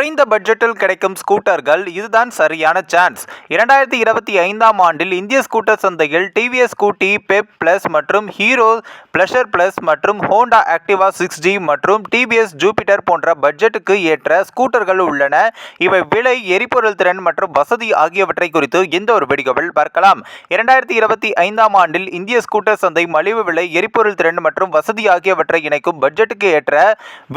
குறைந்த பட்ஜெட்டில் கிடைக்கும் ஸ்கூட்டர்கள் இதுதான் சரியான சான்ஸ். இரண்டாயிரத்தி இருபத்தி ஐந்தாம் ஆண்டில் இந்திய ஸ்கூட்டர் சந்தையில் டிவிஎஸ் ஸ்கூட்டி பெப் பிளஸ் மற்றும் ஹீரோ பிளஷர் பிளஸ் மற்றும் ஹோண்டா ஆக்டிவா சிக்ஸ் ஜி மற்றும் டிவிஎஸ் ஜூபிட்டர் போன்ற பட்ஜெட்டுக்கு ஏற்ற ஸ்கூட்டர்கள் உள்ளன. இவை விலை எரிபொருள் திறன் மற்றும் வசதி ஆகியவற்றை குறித்து இந்த ஒரு வீடியோவில் பார்க்கலாம். இரண்டாயிரத்தி இருபத்தி ஐந்தாம் ஆண்டில் இந்திய ஸ்கூட்டர் சந்தை மலிவு விலை எரிபொருள் திறன் மற்றும் வசதி ஆகியவற்றை இணைக்கும் பட்ஜெட்டுக்கு ஏற்ற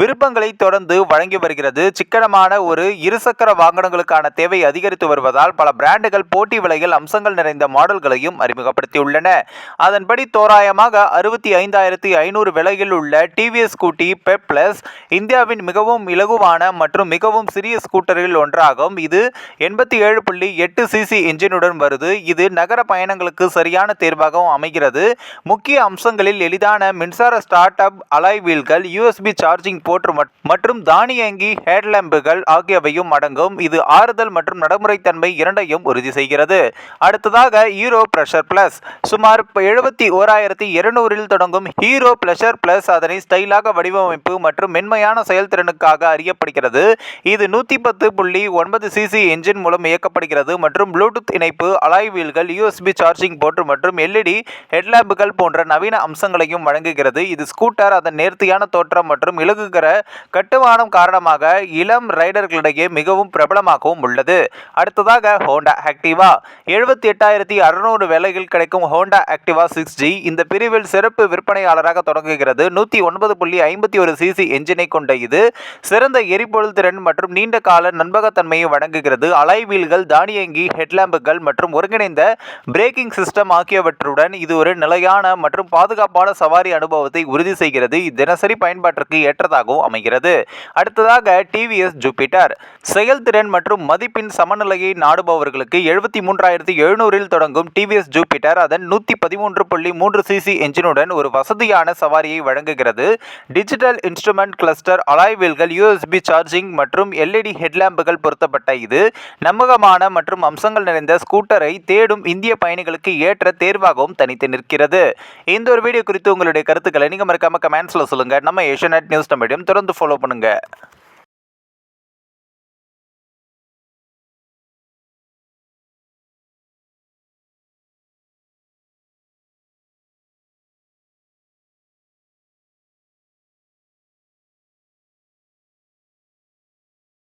விருப்பங்களை தொடர்ந்து வழங்கி வருகிறது. சிக்கனமான ஒரு இருசக்கர வாகனங்களுக்கான தேவை அதிகரித்து வருவதால் பல பிராண்டுகள் போட்டி விலையில் அம்சங்கள் நிறைந்த மாடல்களையும் அறிமுகப்படுத்தியுள்ளன. அதன்படி தோராயமாக அறுபத்தி ஐந்தாயிரத்தி ஐநூறு விலையில் உள்ள டிவிஎஸ் ஸ்கூட்டி பெப் பிளஸ் இந்தியாவின் மிகவும் இலகுவான மற்றும் மிகவும் சிறிய ஸ்கூட்டரில் ஒன்றாகும். இது எண்பத்தி ஏழு புள்ளி எட்டு சிசி இன்ஜினுடன் வருது. இது நகர பயணங்களுக்கு சரியான தேர்வாகவும் அமைகிறது. முக்கிய அம்சங்களில் எளிதான மின்சார ஸ்டார்ட் அப் அலாய் வீல்கள் யூஎஸ்பி சார்ஜிங் போர்ட் மற்றும் தானியங்கி ஹெட்லாம்புகள் ஆகியவையும் அடங்கும். இது ஆறுதல் மற்றும் நடைமுறைத்தன்மை இரண்டையும் உறுதி செய்கிறது. அடுத்ததாக ஹீரோ பிரஷர் பிளஸ் சுமார் எழுபத்தி ஓராயிரத்தி இருநூறில் தொடங்கும் ஹீரோ ப்ளஷர் பிளஸ் அதனை ஸ்டைலாக வடிவமைப்பு மற்றும் மென்மையான செயல்திறனுக்காக அறியப்படுகிறது. இது நூற்றி பத்து புள்ளி ஒன்பது சிசி என்ஜின் மூலம் இயக்கப்படுகிறது மற்றும் ப்ளூடூத் இணைப்பு அலாய் வீல்கள் யூஎஸ்பி சார்ஜிங் போர்ட் மற்றும் எல்இடி ஹெட்லாம்புகள் போன்ற நவீன அம்சங்களையும் வழங்குகிறது. இது ஸ்கூட்டர் அதன் நேர்த்தியான தோற்றம் மற்றும் இலகுகிற கட்டுமானம் காரணமாக இளம் ரைடர்களிடையே மிகவும் பிரபலமாகவும் உள்ளது. அடுத்ததாக ஹோண்டா ஆக்டிவா. எழுபத்தி எட்டாயிரத்தி அறுநூறு விலையில் கிடைக்கும் ஹோண்டா ஆக்டிவா சிக்ஸ் ஜி. இந்த பிரிவில் சிறப்பு விற்பனையாளராக தொடங்குகிறது. நூற்றி ஒன்பது புள்ளி ஐம்பத்தி ஒரு சிசி என்ஜினை கொண்ட இது. சிறந்த எரிபொருள் திறன் மற்றும் நீண்ட கால நண்பகத்தன்மையை வழங்குகிறது. அலை வீல்கள் தானியங்கி ஹெட்லாம்புகள் மற்றும் ஒருங்கிணைந்த பிரேக்கிங் சிஸ்டம் ஆகியவற்றுடன் இது ஒரு நிலையான மற்றும் பாதுகாப்பான சவாரி அனுபவத்தை உறுதி செய்கிறது. தினசரி பயன்பாட்டிற்கு ஏற்றதாகவும் அமைகிறது. அடுத்ததாக டிவிஎஸ் ஜூபிட்டர் செயல்திறன் மற்றும் மதிப்பின் சமநிலையை நாடுபவர்களுக்கு எழுபத்தி மூன்றாயிரத்தி எழுநூறில் தொடங்கும் டிவிஎஸ் ஜூபிட்டர் அதன் நூற்றி பதிமூன்று புள்ளி மூன்று சிசி என்ஜினுடன் ஒரு வசதியான சவாரியை வழங்குகிறது. டிஜிட்டல் இன்ஸ்ட்ருமெண்ட் கிளஸ்டர் அலாய்வீல்கள் யூஎஸ்பி சார்ஜிங் மற்றும் எல்இடி ஹெட்லாம்புகள் பொருத்தப்பட்ட இது நம்பகமான மற்றும் அம்சங்கள் நிறைந்த ஸ்கூட்டரை தேடும் இந்திய பயணிகளுக்கு ஏற்ற தேர்வாகவும் தனித்து நிற்கிறது. இந்த ஒரு வீடியோ குறித்து உங்களுடைய கருத்துக்களை நீங்கள் மறக்காம கமெண்ட்ஸில் சொல்லுங்கள் நம்ம ஏஷியநெட் நியூஸ் தமிழையும் தொடர்ந்து ஃபாலோ பண்ணுங்கள்